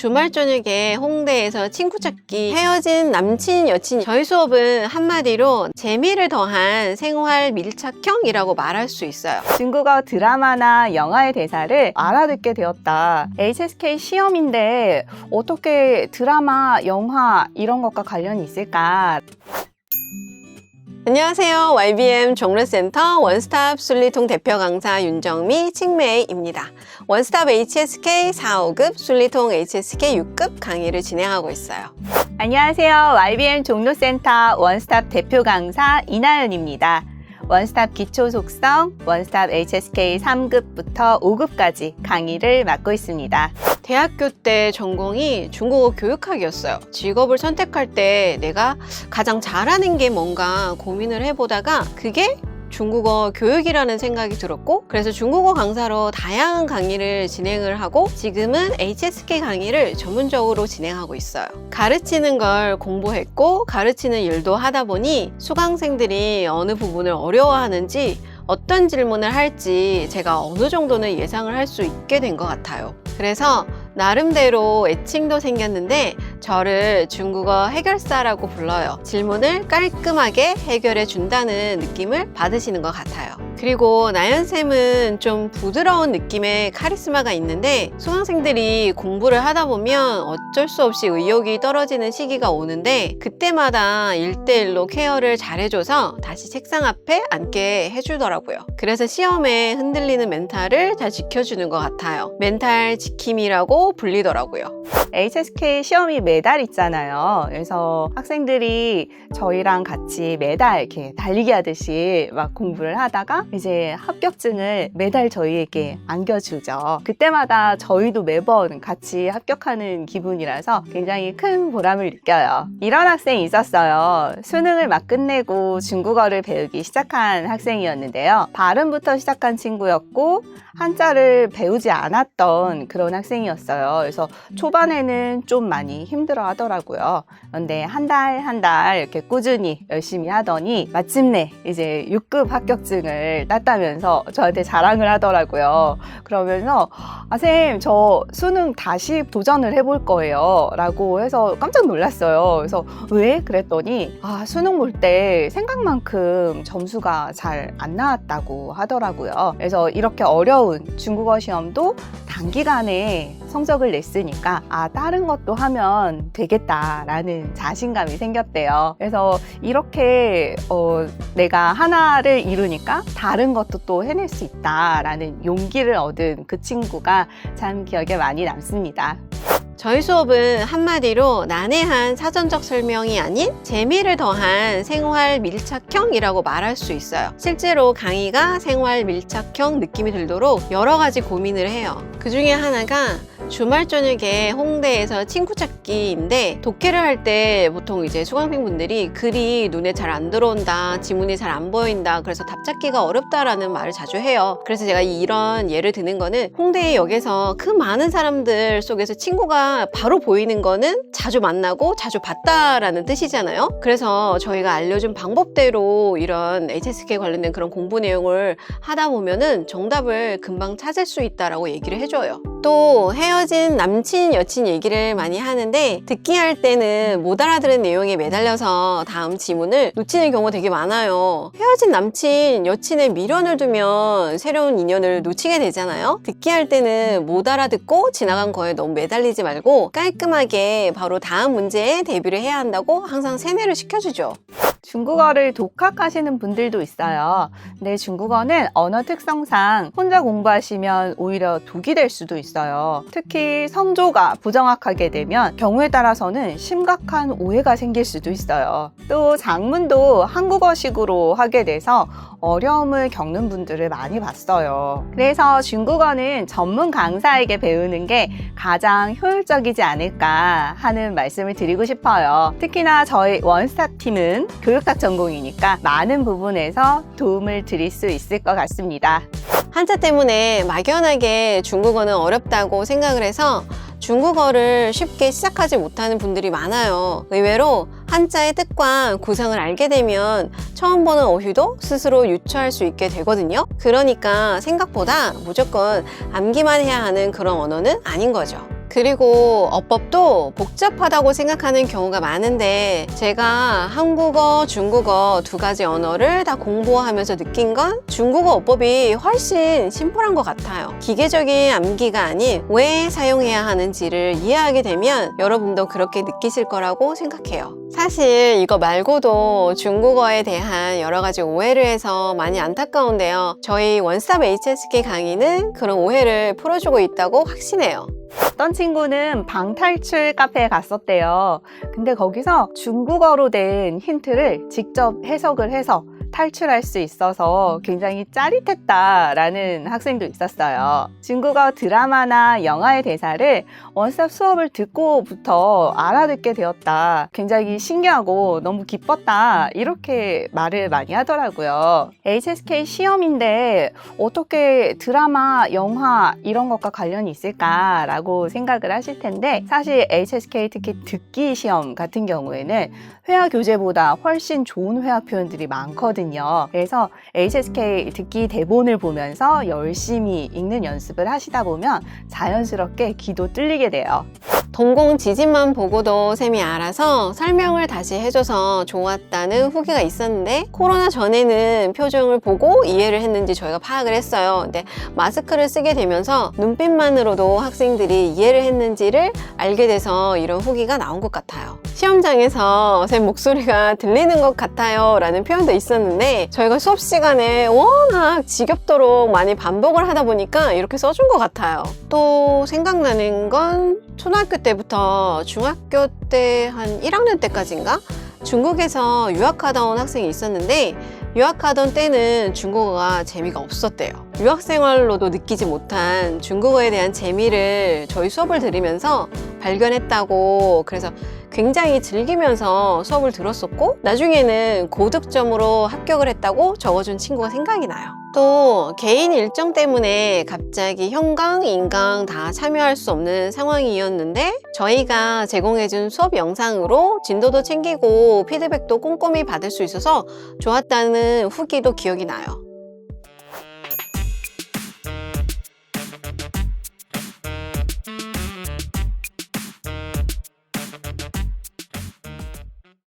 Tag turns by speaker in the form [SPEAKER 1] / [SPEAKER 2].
[SPEAKER 1] 주말 저녁에 홍대에서 친구 찾기 헤어진 남친 여친 저희 수업은 한마디로 재미를 더한 생활 밀착형이라고 말할 수 있어요.
[SPEAKER 2] 중국어 드라마나 영화의 대사를 알아듣게 되었다. HSK 시험인데 어떻게 드라마, 영화 이런 것과 관련이 있을까?
[SPEAKER 1] 안녕하세요. YBM 종로센터 원스톱 순리통 대표 강사 윤정미 칭메이입니다. 원스톱 HSK 4, 5급 순리통 HSK 6급 강의를 진행하고 있어요.
[SPEAKER 2] 안녕하세요. YBM 종로센터 원스톱 대표 강사 이나연입니다. 원스톱 기초 속성, 원스톱 HSK 3급부터 5급까지 강의를 맡고 있습니다.
[SPEAKER 1] 대학교 때 전공이 중국어 교육학이었어요. 직업을 선택할 때 내가 가장 잘하는 게 뭔가 고민을 해보다가 그게 중국어 교육이라는 생각이 들었고 그래서 중국어 강사로 다양한 강의를 진행을 하고 지금은 HSK 강의를 전문적으로 진행하고 있어요. 가르치는 걸 공부했고 가르치는 일도 하다 보니 수강생들이 어느 부분을 어려워하는지 어떤 질문을 할지 제가 어느 정도는 예상을 할 수 있게 된 것 같아요. 그래서 나름대로 애칭도 생겼는데 저를 중국어 해결사라고 불러요. 질문을 깔끔하게 해결해 준다는 느낌을 받으시는 것 같아요. 그리고 나연쌤은 좀 부드러운 느낌의 카리스마가 있는데 수강생들이 공부를 하다 보면 어쩔 수 없이 의욕이 떨어지는 시기가 오는데 그때마다 일대일로 케어를 잘해줘서 다시 책상 앞에 앉게 해주더라고요. 그래서 시험에 흔들리는 멘탈을 잘 지켜주는 것 같아요. 멘탈 지킴이라고 불리더라고요.
[SPEAKER 2] HSK 시험이 매달 있잖아요. 그래서 학생들이 저희랑 같이 매달 이렇게 달리기 하듯이 막 공부를 하다가 이제 합격증을 매달 저희에게 안겨주죠. 그때마다 저희도 매번 같이 합격하는 기분이라서 굉장히 큰 보람을 느껴요. 이런 학생이 있었어요. 수능을 막 끝내고 중국어를 배우기 시작한 학생이었는데요. 발음부터 시작한 친구였고 한자를 배우지 않았던 그런 학생이었어요. 그래서 초반에는 좀 많이 힘 들어 하더라고요. 그런데 한달 한 달 이렇게 꾸준히 열심히 하더니 마침내 이제 6급 합격증을 땄다면서 저한테 자랑을 하더라고요. 그러면서 아, 쌤, 저 수능 다시 도전을 해볼 거예요. 라고 해서 깜짝 놀랐어요. 그래서 왜? 그랬더니 아, 수능 볼 때 생각만큼 점수가 잘 안 나왔다고 하더라고요. 그래서 이렇게 어려운 중국어 시험도 단기간에 성적을 냈으니까 아 다른 것도 하면 되겠다라는 자신감이 생겼대요. 그래서 이렇게 어, 내가 하나를 이루니까 다른 것도 또 해낼 수 있다라는 용기를 얻은 그 친구가 참 기억에 많이 남습니다.
[SPEAKER 1] 저희 수업은 한마디로 난해한 사전적 설명이 아닌 재미를 더한 생활 밀착형이라고 말할 수 있어요. 실제로 강의가 생활 밀착형 느낌이 들도록 여러 가지 고민을 해요. 그 중에 하나가 주말 저녁에 홍대에서 친구 찾기인데 독해를 할 때 보통 이제 수강생 분들이 글이 눈에 잘 안 들어온다, 지문이 잘 안 보인다, 그래서 답 찾기가 어렵다라는 말을 자주 해요. 그래서 제가 이런 예를 드는 거는 홍대 역에서 그 많은 사람들 속에서 친구가 바로 보이는 거는 자주 만나고 자주 봤다라는 뜻이잖아요. 그래서 저희가 알려준 방법대로 이런 HSK 관련된 그런 공부 내용을 하다 보면은 정답을 금방 찾을 수 있다라고 얘기를 해줘요. 또 헤어진 남친, 여친 얘기를 많이 하는데 듣기 할 때는 못 알아들은 내용에 매달려서 다음 지문을 놓치는 경우가 되게 많아요. 헤어진 남친, 여친의 미련을 두면 새로운 인연을 놓치게 되잖아요. 듣기 할 때는 못 알아듣고 지나간 거에 너무 매달리지 말고 깔끔하게 바로 다음 문제에 대비를 해야 한다고 항상 세뇌를 시켜주죠.
[SPEAKER 2] 중국어를 독학하시는 분들도 있어요. 근데 중국어는 언어 특성상 혼자 공부하시면 오히려 독이 될 수도 있어요. 특히 성조가 부정확하게 되면 경우에 따라서는 심각한 오해가 생길 수도 있어요. 또 장문도 한국어식으로 하게 돼서 어려움을 겪는 분들을 많이 봤어요. 그래서 중국어는 전문 강사에게 배우는 게 가장 효율적이지 않을까 하는 말씀을 드리고 싶어요. 특히나 저희 원스타 팀은 교육 학 전공이니까 많은 부분에서 도움을 드릴 수 있을 것 같습니다.
[SPEAKER 1] 한자 때문에 막연하게 중국어는 어렵다고 생각을 해서 중국어를 쉽게 시작하지 못하는 분들이 많아요. 의외로 한자의 뜻과 구성을 알게 되면 처음 보는 어휘도 스스로 유추할 수 있게 되거든요. 그러니까 생각보다 무조건 암기만 해야 하는 그런 언어는 아닌 거죠. 그리고 어법도 복잡하다고 생각하는 경우가 많은데 제가 한국어, 중국어 두 가지 언어를 다 공부하면서 느낀 건 중국어 어법이 훨씬 심플한 것 같아요. 기계적인 암기가 아닌 왜 사용해야 하는지를 이해하게 되면 여러분도 그렇게 느끼실 거라고 생각해요. 사실 이거 말고도 중국어에 대한 여러 가지 오해를 해서 많이 안타까운데요. 저희 원스톱 HSK 강의는 그런 오해를 풀어주고 있다고 확신해요.
[SPEAKER 2] 어떤 친구는 방탈출 카페에 갔었대요. 근데 거기서 중국어로 된 힌트를 직접 해석을 해서 탈출할 수 있어서 굉장히 짜릿했다라는 학생도 있었어요. 중국어 드라마나 영화의 대사를 원스톱 수업을 듣고부터 알아듣게 되었다. 굉장히 신기하고 너무 기뻤다. 이렇게 말을 많이 하더라고요. HSK 시험인데 어떻게 드라마, 영화 이런 것과 관련이 있을까라고 생각을 하실 텐데 사실 HSK 특히 듣기 시험 같은 경우에는 회화 교재보다 훨씬 좋은 회화 표현들이 많거든요. 그래서 HSK 듣기 대본을 보면서 열심히 읽는 연습을 하시다 보면 자연스럽게 귀도 뚫리게 돼요.
[SPEAKER 1] 동공 지진만 보고도 쌤이 알아서 설명을 다시 해줘서 좋았다는 후기가 있었는데 코로나 전에는 표정을 보고 이해를 했는지 저희가 파악을 했어요. 근데 마스크를 쓰게 되면서 눈빛만으로도 학생들이 이해를 했는지를 알게 돼서 이런 후기가 나온 것 같아요. 시험장에서 쌤 목소리가 들리는 것 같아요 라는 표현도 있었는데 저희가 수업 시간에 워낙 지겹도록 많이 반복을 하다 보니까 이렇게 써준 것 같아요. 또 생각나는 건 초등학교 때부터 중학교 때 한 1학년 때까지인가? 중국에서 유학하다 온 학생이 있었는데 유학하던 때는 중국어가 재미가 없었대요. 유학 생활로도 느끼지 못한 중국어에 대한 재미를 저희 수업을 들으면서 발견했다고 그래서 굉장히 즐기면서 수업을 들었었고 나중에는 고득점으로 합격을 했다고 적어준 친구가 생각이 나요. 또 개인 일정 때문에 갑자기 현강, 인강 다 참여할 수 없는 상황이었는데 저희가 제공해준 수업 영상으로 진도도 챙기고 피드백도 꼼꼼히 받을 수 있어서 좋았다는 후기도 기억이 나요.